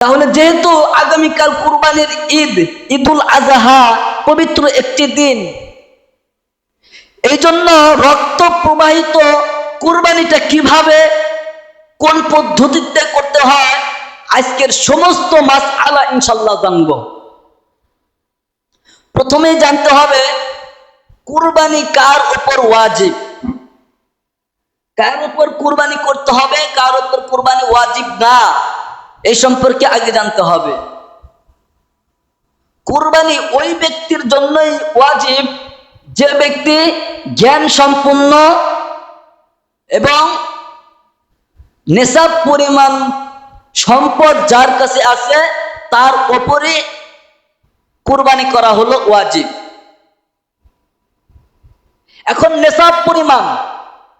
তাহলে যেহেতু আগামীকাল কুরবানির ঈদ, ঈদুল আজহা পবিত্র একটি দিন এই জন্য রক্ত প্রবাহিত কুরবানিটা কীভাবে, কোন পদ্ধতিতে করতে হয়, আজকের সমস্ত মাস আলা ইনশাল্লাহ জানব। প্রথমেই জানতে হবে, কুরবানি কার উপর ওয়াজিব? কার উপর কুরবানি করতে হবে, কার উপর কুরবানি ওয়াজিব না? এই সম্পর্কে আগে জানতে হবে। কুরবানি ওই ব্যক্তির জন্যই ওয়াজিব, যে ব্যক্তি জ্ঞান সম্পূর্ণ এবং নেশাব পরিমাণ সম্পদ যার কাছে আছে, তার ওপরে কুরবানি করা হলো ওয়াজিব। এখন নেশাব পরিমাণ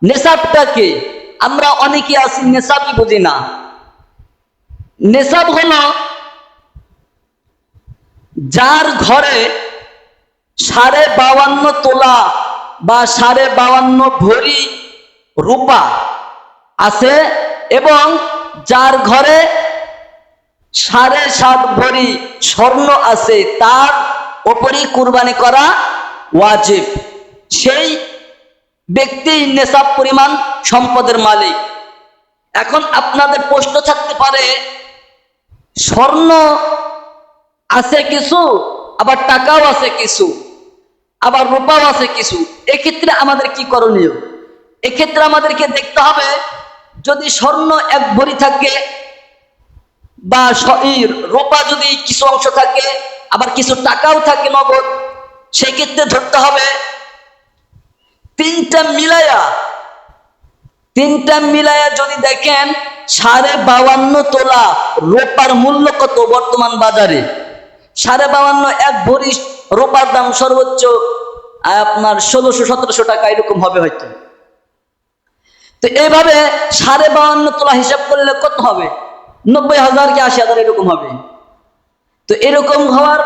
নেশাবটাকে আমরা অনেকে আছি, নেশাবই বুঝি না। নেশাব হলো যার ঘরে সাড়ে বাউান্ন তোলা বা সাড়ে বাউান্ন ভরি রূপা আছে এবং যার ঘরে সাড়ে সাত ভরি স্বর্ণ আছে, তার ওপরই কুরবানি করা ওয়াজিব। সেই ব্যক্তি নেশাব পরিমাণ সম্পদের মালিক। এখন আপনাদের প্রশ্ন থাকতে পারে স্বর্ণ আছে কিছু, আবার টাকাও আছে কিছু, আবার রূপাও আছে কিছু। এক্ষেত্রে আমাদের কি করণীয়? এক্ষেত্রে আমাদেরকে দেখতে হবে, যদি স্বর্ণ এক ভরি থাকে, বা রূপা যদি কিছু অংশ থাকে, আবার কিছু টাকাও থাকে নগদ সেই ক্ষেত্রে ধরতে হবে, তিনটা মিলায়া তিনটা মিলায়া যদি দেখেন সাড়ে বাউান্ন তোলা রোপার মূল্য কত বর্তমান বাজারে? সাড়ে বাউান্ন এক ভরি রোপার দাম সর্বোচ্চ আপনার ষোলোশো, সতেরোশো টাকা এরকম হবে হয়তো। তো এইভাবে সাড়ে বাউান্ন তোলা হিসাব করলে কত হবে? নব্বই হাজার কি আশি হাজার এরকম হবে। তো এরকম হওয়ার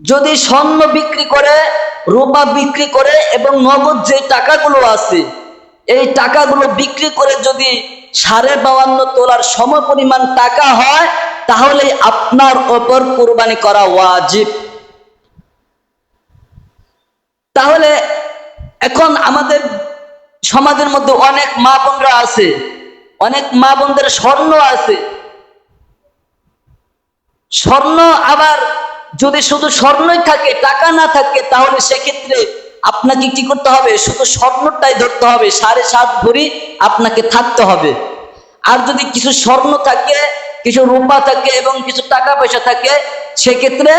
যদি স্বর্ণ বিক্রি করে, রোপা বিক্রি করে এবং নগদ যে টাকাগুলো আছে এই টাকাগুলো বিক্রি করে যদি সাড়ে বাউান্ন তোলার সম পরিমাণ টাকা হয় তাহলে আপনার ওপর কোরবানি করা ওয়াজিব। তাহলে এখন আমাদের সমাজের মধ্যে অনেক মা বোনরা আছে, অনেক মা বোনদের স্বর্ণ আছে। স্বর্ণ আবার যদি শুধু স্বর্ণই থাকে, টাকা না থাকে, তাহলে সেক্ষেত্রে আপনাকে কি করতে হবে? শুধু স্বর্ণটাই ধরতে হবে। সাড়ে সাত ভরি আপনাকে থাকতে হবে। আর যদি কিছু স্বর্ণ থাকে, কিছু রূপা থাকে এবং কিছু টাকা পয়সা থাকে, সেক্ষেত্রে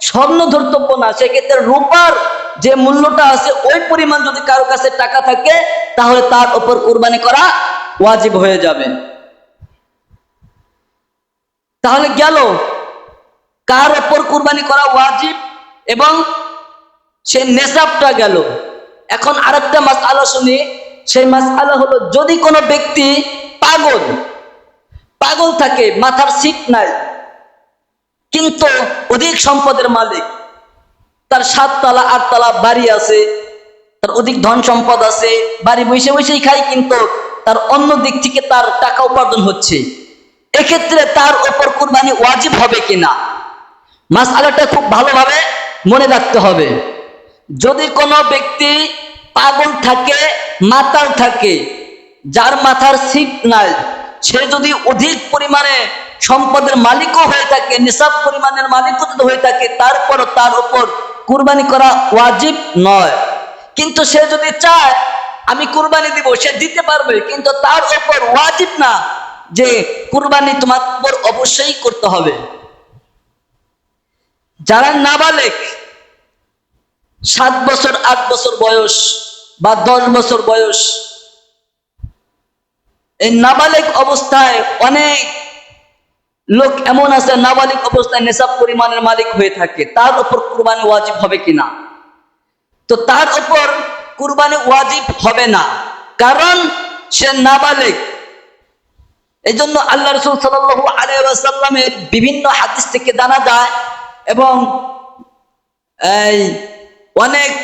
স্বর্ণ ধর্তব্য না। সেক্ষেত্রে রূপার যে মূল্যটা আছে, ওই পরিমাণ যদি কারও কাছে টাকা থাকে, তাহলে তার উপর কোরবানি করা ওয়াজিব হয়ে যাবে। তাহলে গেল। কার ওপর কুরবানি করা ওয়াজিব এবং সে নেশাবটা গেল। এখন আরেকটা মাস আলো শুনি, সেই মাস আলো হলো যদি কোনো ব্যক্তি পাগল পাগল থাকে, মাথার সিট নাই, কিন্তু অধিক সম্পদের মালিক, তার সাততলা, আটতলা বাড়ি আছে, তার অধিক ধন সম্পদ আছে, বাড়ি বসে বসেই খাই কিন্তু তার অন্য দিক থেকে তার টাকা উপার্জন হচ্ছে, এক্ষেত্রে তার ওপর কুরবানি ওয়াজিব হবে কিনা? মাস আলাটা খুব ভালোভাবে মনে রাখতে হবে। যদি কোনো ব্যক্তি পাগল থাকে, মাতাল থাকে, যার মাথার সিট নাই, সে যদি অধিক পরিমাণে সম্পদের মালিকও হয়ে থাকে, নিসাব পরিমাণের মালিকও যদি হয়ে থাকে, তারপরও তার উপর কুরবানি করা ওয়াজিব নয়। কিন্তু সে যদি চায়, আমি কুরবানি দিব, সে দিতে পারবে, কিন্তু তার উপর ওয়াজিব না যে কুরবানি তোমার উপর অবশ্যই করতে হবে। যারা নাবালেক সাত বছর, আট বছর বয়স বা দশ বছর বয়স। এই নাবালেক অবস্থায় অনেক লোক এমন আছে, নাবালিক অবস্থায় নেশাব পরিমাণের মালিক হয়ে থাকে। তার উপর কুরবানি ওয়াজিব হবে কিনা তো তার উপর কুরবানি ওয়াজিব হবে না। কারণ সে নাবালেক। এই জন্য আল্লাহ রসুল সাল্লু আলাইসাল্লামের বিভিন্ন হাদিস থেকে জানা যায় এবং এই অনেক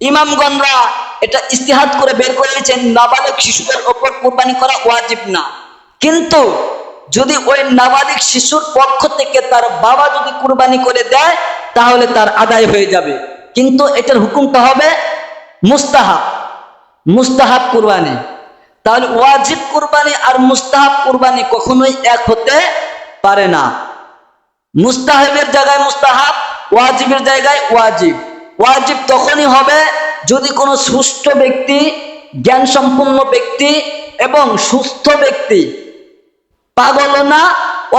ইমামগণরা এটা ইস্তিহাত করে বের করে করেছেন নাবালক শিশুদের ওপর কোরবানি করা ওয়াজিব না। কিন্তু যদি ওই নাবালিক শিশুর পক্ষ থেকে তার বাবা যদি কুরবানি করে দেয়, তাহলে তার আদায় হয়ে যাবে। কিন্তু এটার হুকুমটা হবে মুস্তাহাব। মুস্তাহাব কুরবানি। তাহলে ওয়াজিব কুরবানি আর মুস্তাহাব কুরবানি কখনোই এক হতে পারে না। মুস্তাহাবের জায়গায় মুস্তাহাব, ওয়াজিবের জায়গায় ওয়াজিব। ওয়াজিব তখনই হবে যদি কোনো সুস্থ ব্যক্তি জ্ঞান সম্পন্ন ব্যক্তি এবং সুস্থ ব্যক্তি পাগলও না,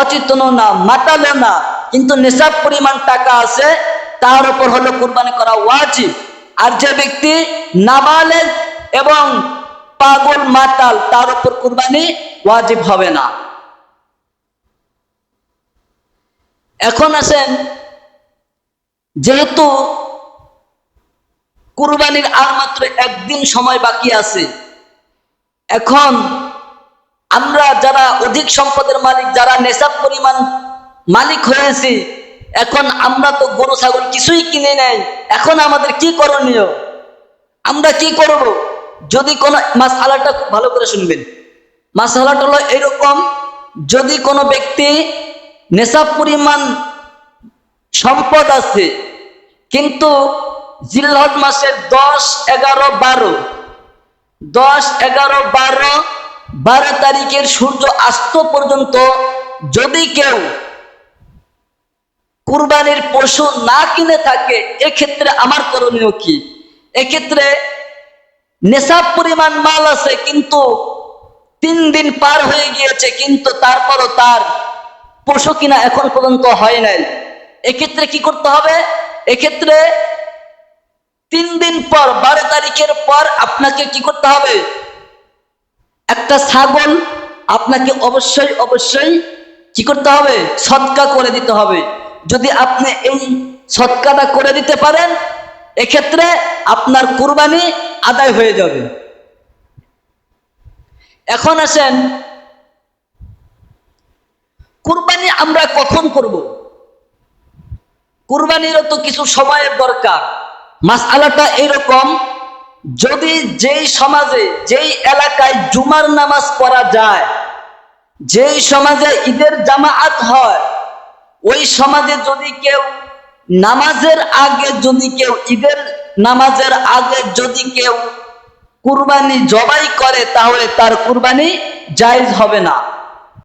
অচেতনও না, মাতালও না, কিন্তু নেশাব পরিমাণ টাকা আছে, তার উপর হলো কোরবানি করা ওয়াজিব। আর যে ব্যক্তি নাবালেগ এবং পাগল, মাতাল, তার উপর কোরবানি ওয়াজিব হবে না। এখন আসেন, যেহেতু কুরবানির আর মাত্র একদিন সময় বাকি আছে। এখন আমরা যারা অধিক সম্পদের মালিক, যারা নেশাব পরিমাণ মালিক হয়েছি, এখন আমরা তো গরু, ছাগল কিছুই কিনে নেই। এখন আমাদের কি করণীয়? আমরা কি করব? যদি কোনো মাস আলাটা খুব ভালো করে শুনবেন। মাসালাটা হলো এরকম, যদি কোনো ব্যক্তি নেশাব পরিমাণ সম্পদ আছে, কিন্তু জিল্হজ মাসের দশ, এগারো, বারো। দশ, এগারো, বারো বারো তারিখের সূর্য আস্ত পর্যন্ত যদি কেউ কুরবানির পশু না কিনে থাকে, এক্ষেত্রে আমার করণীয় কি? এক্ষেত্রে নেশাব পরিমাণ মাল আছে, কিন্তু তিন দিন পার হয়ে গিয়েছে, কিন্তু তারপরও তার পশু কিনা এখন পর্যন্ত হয় নাই। এক্ষেত্রে কি করতে হবে? এক্ষেত্রে তিন দিন পর, বারো তারিখের পর আপনাকে কি করতে হবে? একটা ছাগল আপনাকে অবশ্যই অবশ্যই কি করতে হবে? সৎকা করে দিতে হবে। যদি আপনি এই সৎকাটা করে দিতে পারেন, এক্ষেত্রে আপনার কুরবানি আদায় হয়ে যাবে। এখন আসেন, কুরবানি আমরা কখন করব? কুরবানিরও তো কিছু সময়ের দরকার। মাসআলাটা এরকম, যদি যেই সমাজে, যেই এলাকায় জুমার নামাজ পড়া যায়, যেই সমাজে ঈদের জামাআত হয়, ওই সমাজে যদি কেউ নামাজের আগে যদি কেউ, ঈদের নামাজের আগে যদি কেউ কুরবানি জবাই করে, তাহলে তার কুরবানি জায়েজ হবে না।